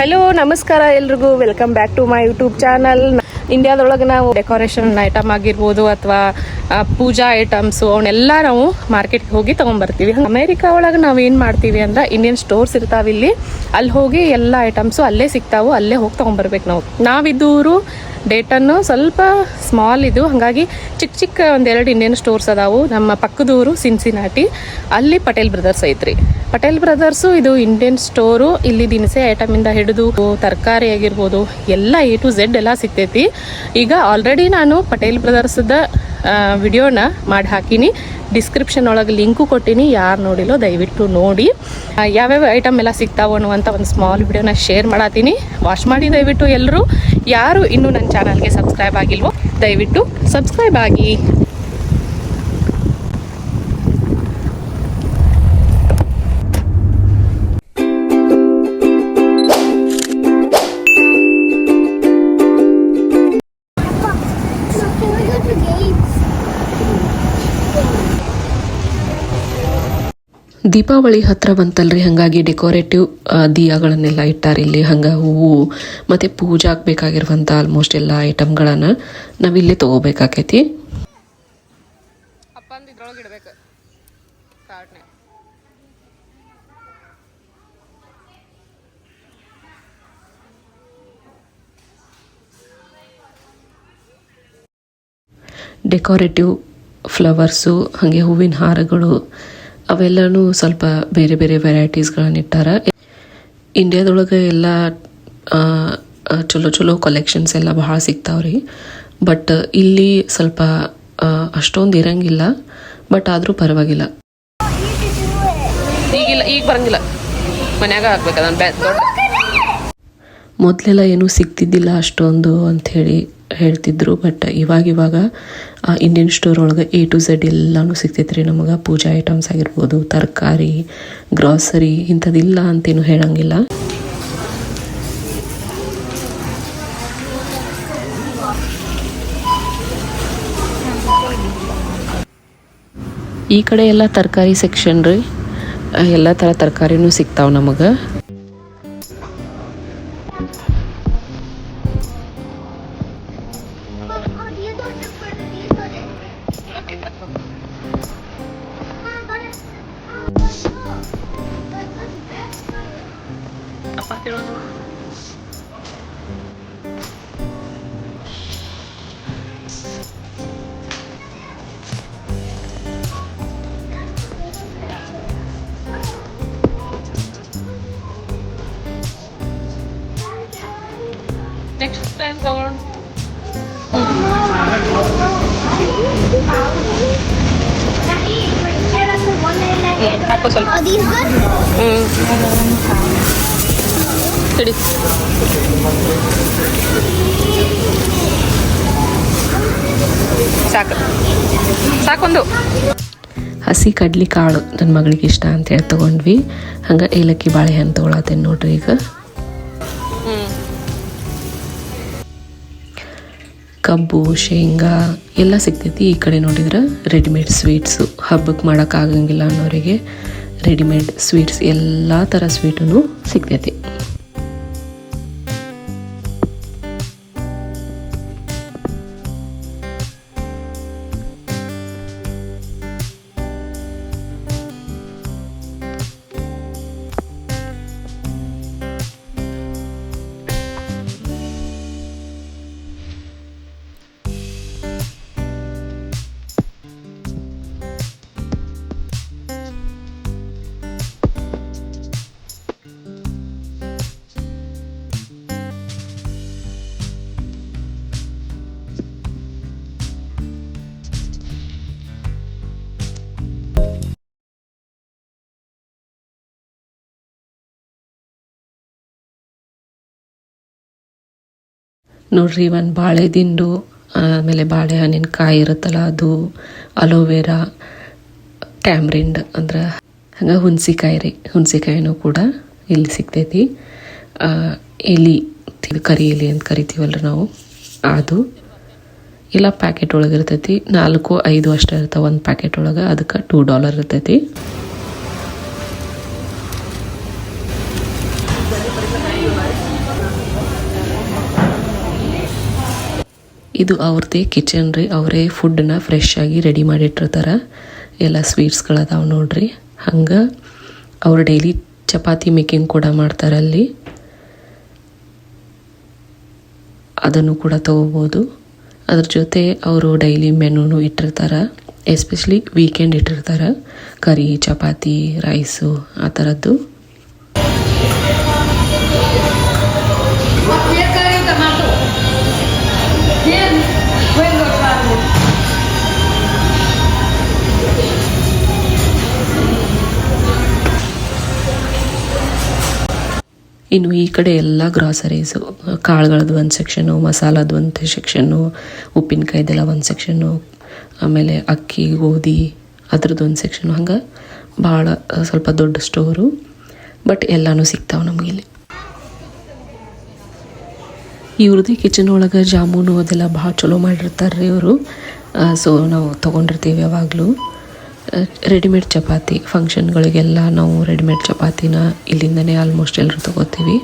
Hello ನಮಸ್ಕಾರ ಎಲ್ರಿಗೂ. Welcome back to my YouTube channel ಇಂಡಿಯಾದೊಳಗೆ ನಾವು ಡೆಕೋರೇಷನ್ ಐಟಮ್ ಆಗಿರ್ಬೋದು ಅಥವಾ ಪೂಜಾ ಐಟಮ್ಸು ಅವನ್ನೆಲ್ಲ ನಾವು ಮಾರ್ಕೆಟ್ಗೆ ಹೋಗಿ ತೊಗೊಂಬರ್ತೀವಿ. ಅಮೇರಿಕಾ ಒಳಗೆ ನಾವು ಏನು ಮಾಡ್ತೀವಿ ಅಂದ್ರೆ ಇಂಡಿಯನ್ ಸ್ಟೋರ್ಸ್ ಇರ್ತಾವೆ ಇಲ್ಲಿ. ಅಲ್ಲಿ ಹೋಗಿ ಎಲ್ಲ ಐಟಮ್ಸು ಅಲ್ಲೇ ಸಿಗ್ತಾವು. ಅಲ್ಲೇ ಹೋಗಿ ತೊಗೊಂಬರ್ಬೇಕು ನಾವು. ನಾವಿದ್ದೂರು ಡೇಟನ್ನು ಸ್ವಲ್ಪ ಸ್ಮಾಲ್ ಇದು. ಹಾಗಾಗಿ ಚಿಕ್ಕ ಚಿಕ್ಕ ಒಂದೆರಡು ಇಂಡಿಯನ್ ಸ್ಟೋರ್ಸ್ ಅದಾವು. ನಮ್ಮ ಪಕ್ಕದೂರು ಸಿನ್ಸಿನಾಟಿ ಅಲ್ಲಿ ಪಟೇಲ್ ಬ್ರದರ್ಸ್ ಐತ್ರಿ. ಪಟೇಲ್ ಬ್ರದರ್ಸು, ಇದು ಇಂಡಿಯನ್ ಸ್ಟೋರು ಇಲ್ಲಿ ದಿನಸಿ ಐಟಮಿಂದ ಹಿಡಿದು ತರಕಾರಿ ಆಗಿರ್ಬೋದು, ಎಲ್ಲ ಎ ಟು ಝೆಡ್ ಎಲ್ಲ ಸಿಗ್ತೈತಿ. ಈಗ ಆಲ್ರೆಡಿ ನಾನು ಪಟೇಲ್ ಬ್ರದರ್ಸ್ದ ವಿಡಿಯೋನ ಮಾಡಿ ಹಾಕಿನಿ. ಡಿಸ್ಕ್ರಿಪ್ಷನ್ ಒಳಗೆ ಲಿಂಕು ಕೊಟ್ಟಿನಿ, ಯಾರು ನೋಡಿಲ್ಲೋ ದಯವಿಟ್ಟು ನೋಡಿ. ಯಾವ್ಯಾವ ಐಟಮ್ ಎಲ್ಲ ಸಿಗ್ತಾವೆ ಅನ್ನುವಂಥ ಒಂದು ಸ್ಮಾಲ್ ವಿಡಿಯೋನ ಶೇರ್ ಮಾಡತ್ತೀನಿ ವಾಶ್ ಮಾಡಿ ದಯವಿಟ್ಟು ಎಲ್ಲರೂ ಯಾರು ಇನ್ನೂ ನನ್ನ ಚಾನಲ್ಗೆ ಸಬ್ಸ್ಕ್ರೈಬ್ ಆಗಿಲ್ವೋ, ದಯವಿಟ್ಟು ಸಬ್ಸ್ಕ್ರೈಬ್ ಆಗಿ. ದೀಪಾವಳಿ ಹತ್ರ ಬಂತಲ್ರಿ ಹಂಗಾಗಿ ಡೆಕೋರೇಟಿವ್ ದಿಯಾಗಳನ್ನೆಲ್ಲ ಇಟ್ಟಾರ ಇಲ್ಲಿ. ಹಂಗ ಹೂವು ಮತ್ತೆ ಪೂಜಾಕ್ ಬೇಕಾಗಿರುವಂತ ಆಲ್ಮೋಸ್ಟ್ ಎಲ್ಲ ಐಟಮ್ಗಳನ್ನ ನಾವಿಲ್ಲಿ ತಗೋಬೇಕಾಕೈತಿ. ಡೆಕೋರೇಟಿವ್ ಫ್ಲವರ್ಸು ಹಾಗೆ ಹೂವಿನ ಹಾರಗಳು ಅವೆಲ್ಲನೂ ಸ್ವಲ್ಪ ಬೇರೆ ಬೇರೆ ವೆರೈಟೀಸ್ಗಳನ್ನ ಇಟ್ಟಾರ. ಇಂಡಿಯಾದೊಳಗೆ ಎಲ್ಲ ಚಲೋ ಚಲೋ ಕಲೆಕ್ಷನ್ಸ್ ಎಲ್ಲ ಭಾಳ ಸಿಗ್ತಾವ್ರಿ. ಬಟ್ ಇಲ್ಲಿ ಸ್ವಲ್ಪ ಅಷ್ಟೊಂದು ಇರಂಗಿಲ್ಲ. ಬಟ್ ಆದರೂ ಪರವಾಗಿಲ್ಲ. ಈಗಿಲ್ಲ ಈಗ ಬರಂಗಿಲ್ಲ. ಮನ್ಯಾಗ ಹಾಕ್ಬೇಕು ಅದನ್ನ ಮೊದಲೆಲ್ಲ ಏನೂ ಸಿಗ್ತಿದ್ದಿಲ್ಲ ಅಷ್ಟೊಂದು ಅಂಥೇಳಿ. ಹೇಳ್ತಿದ್ರು ಬಟ್ ಇವಾಗ ಇವಾಗ ಇಂಡಿಯನ್ ಸ್ಟೋರ್ ಒಳಗೆ ಎ ಟು ಝೆಡ್ ಎಲ್ಲನೂ ಸಿಗ್ತೈತ್ರಿ ನಮಗೆ. ಪೂಜಾ ಐಟಮ್ಸ್ ಆಗಿರ್ಬೋದು, ತರಕಾರಿ ಗ್ರಾಸರಿ ಇಂಥದ್ದಿಲ್ಲ ಅಂತೇನು ಹೇಳಂಗಿಲ್ಲ. ಈ ಕಡೆ ಎಲ್ಲ ತರಕಾರಿ ಸೆಕ್ಷನ್ ರೀ. ಎಲ್ಲ ಥರ ತರಕಾರಿನೂ ಸಿಗ್ತಾವೆ ನಮಗೆ. ನೆಕ್ಸ್ಟ್ ಸಾಕೊಂದು. ಹಸಿ ಕಡ್ಲಿ ಕಾಳು ನನ್ನ ಮಗಳಿಗೆ ಇಷ್ಟ ಅಂತೇಳಿ ತೊಗೊಂಡ್ವಿ. ಹಂಗೆ ಏಲಕ್ಕಿ ಬಾಳೆಹಣ್ಣು ತೊಗೊಳತ್ತೇನೆ ನೋಡ್ರಿ ಈಗ. ಕಬ್ಬು, ಶೇಂಗಾ ಎಲ್ಲ ಸಿಗ್ತೈತಿ. ಈ ಕಡೆ ನೋಡಿದ್ರೆ ರೆಡಿಮೇಡ್ ಸ್ವೀಟ್ಸು ಹಬ್ಬಕ್ಕೆ ಮಾಡೋಕ್ಕಾಗಂಗಿಲ್ಲ ಅನ್ನೋರಿಗೆ ರೆಡಿಮೇಡ್ ಸ್ವೀಟ್ಸ್ ಎಲ್ಲ ಥರ ಸ್ವೀಟೂ ಸಿಗ್ತೈತಿ. ನೋಡ್ರಿ ಒಂದು ಬಾಳೆ ದಿಂಡು, ಆಮೇಲೆ ಬಾಳೆಹಣ್ಣಿನ ಕಾಯಿ ಇರುತ್ತಲ್ಲ ಅದು, ಅಲೋವೆರಾ ಟ್ಯಾಮ್ರಿಂಡ್ ಅಂದ್ರೆ ಹಂಗೆ ಹುಣಸಿಕಾಯಿ ರೀ. ಹುಣಸಿಕಾಯಿನೂ ಕೂಡ ಇಲ್ಲಿ ಸಿಗ್ತೈತಿ. ಎಲಿ, ಕರಿ ಎಲಿ ಅಂತ ಕರಿತೀವಲ್ರಿ ನಾವು. ಅದು ಇಲ್ಲ ಪ್ಯಾಕೆಟ್ ಒಳಗೆ ಇರ್ತೈತಿ. ನಾಲ್ಕು, ಐದು ಅಷ್ಟೇ ಇರ್ತಾವೆ ಒಂದು ಪ್ಯಾಕೆಟ್ ಒಳಗೆ. ಅದಕ್ಕೆ ಟೂ ಡಾಲರ್ ಇರ್ತೈತಿ. ಇದು ಅವ್ರದ್ದೇ ಕಿಚನ್ ರೀ, ಅವರೇ ಫುಡ್ನ ಫ್ರೆಶ್ ಆಗಿ ರೆಡಿ ಮಾಡಿಟ್ಟಿರ್ತಾರೆ. ಎಲ್ಲ ಸ್ವೀಟ್ಸ್ಗಳದಾವ ನೋಡ್ರಿ. ಹಂಗೆ ಅವ್ರು ಡೈಲಿ ಚಪಾತಿ ಮೇಕಿಂಗ್ ಕೂಡ ಮಾಡ್ತಾರೆ ಅಲ್ಲಿ. ಅದನ್ನು ಕೂಡ ತಗೋಬೋದು. ಅದ್ರ ಜೊತೆ ಅವರು ಡೈಲಿ ಮೆನುನು ಇಟ್ಟಿರ್ತಾರೆ. ಎಸ್ಪೆಷಲಿ ವೀಕೆಂಡ್ ಇಟ್ಟಿರ್ತಾರೆ. ಕರಿ, ಚಪಾತಿ ರೈಸು ಆ ಥರದ್ದು ಇನ್ನು ಈ ಕಡೆ ಎಲ್ಲ ಗ್ರಾಸರೀಸು ಕಾಳುಗಳದ್ದು ಒಂದು ಸೆಕ್ಷನ್ನು ಮಸಾಲದ್ದು ಒಂದು ಸೆಕ್ಷನ್ನು ಉಪ್ಪಿನಕಾಯ್ದೆಲ್ಲ ಒಂದು ಸೆಕ್ಷನ್ನು ಆಮೇಲೆ ಅಕ್ಕಿ, ಗೋಧಿ ಅದ್ರದ್ದು ಒಂದು ಸೆಕ್ಷನ್ನು ಹಂಗೆ ಭಾಳ, ಸ್ವಲ್ಪ ದೊಡ್ಡ ಸ್ಟೋರು ಬಟ್ ಎಲ್ಲನೂ ಸಿಗ್ತಾವೆ ನಮಗಿಲ್ಲಿ ಇವ್ರದ್ದು ಕಿಚನ್ ಒಳಗೆ ಜಾಮೂನು ಅದೆಲ್ಲ ಭಾಳ ಚಲೋ ಮಾಡಿರ್ತಾರೆ ರೀ ಇವರು ಸೊ ನಾವು ತೊಗೊಂಡಿರ್ತೀವಿ ಯಾವಾಗಲೂ. ರೆಡಿಮೇಡ್ ಚಪಾತಿ ಫಂಕ್ಷನ್ಗಳಿಗೆಲ್ಲ ನಾವು ರೆಡಿಮೇಡ್ ಚಪಾತಿನ ಇಲ್ಲಿಂದನೇ ಆಲ್ಮೋಸ್ಟ್ ಎಲ್ಲರೂ ತೊಗೋತೀವಿ.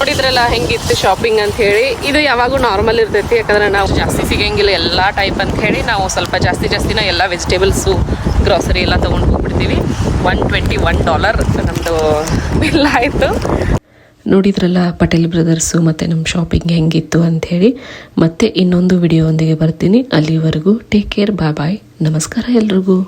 ನೋಡಿದ್ರಲ್ಲ ಹೆಂಗಿತ್ತು ಶಾಪಿಂಗ್ ಅಂತ ಹೇಳಿ, ಇದು ಯಾವಾಗೂ ನಾರ್ಮಲ್ ಇರ್ತೈತಿ, ಯಾಕಂದ್ರೆ ನಾವು ಜಾಸ್ತಿ ಸಿಗಂಗಿಲ್ಲ ಎಲ್ಲ ಟೈಪ್ ಅಂತ ಹೇಳಿ ನಾವು ಸ್ವಲ್ಪ ಜಾಸ್ತಿ ಜಾಸ್ತಿನ ಎಲ್ಲ ವೆಜಿಟೇಬಲ್ಸು ಗ್ರಾಸರಿ ಎಲ್ಲ ತೊಗೊಂಡು ಹೋಗ್ಬಿಡ್ತೀವಿ. ಒನ್ ಟ್ವೆಂಟಿ ಒನ್ ಡಾಲರ್ ನಮ್ಮದು ಬಿಲ್ ಆಯಿತು. ನೋಡಿದ್ರಲ್ಲ ಪಟೇಲ್ ಬ್ರದರ್ಸು ಮತ್ತು ನಮ್ಮ ಶಾಪಿಂಗ್ ಹೆಂಗಿತ್ತು ಅಂಥೇಳಿ, ಮತ್ತೆ ಇನ್ನೊಂದು ವಿಡಿಯೋ ಒಂದಿಗೆ ಬರ್ತೀನಿ. ಅಲ್ಲಿವರೆಗೂ ಟೇಕ್ ಕೇರ್ ಬಾಯ್ ಬಾಯ್ ನಮಸ್ಕಾರ ಎಲ್ರಿಗೂ.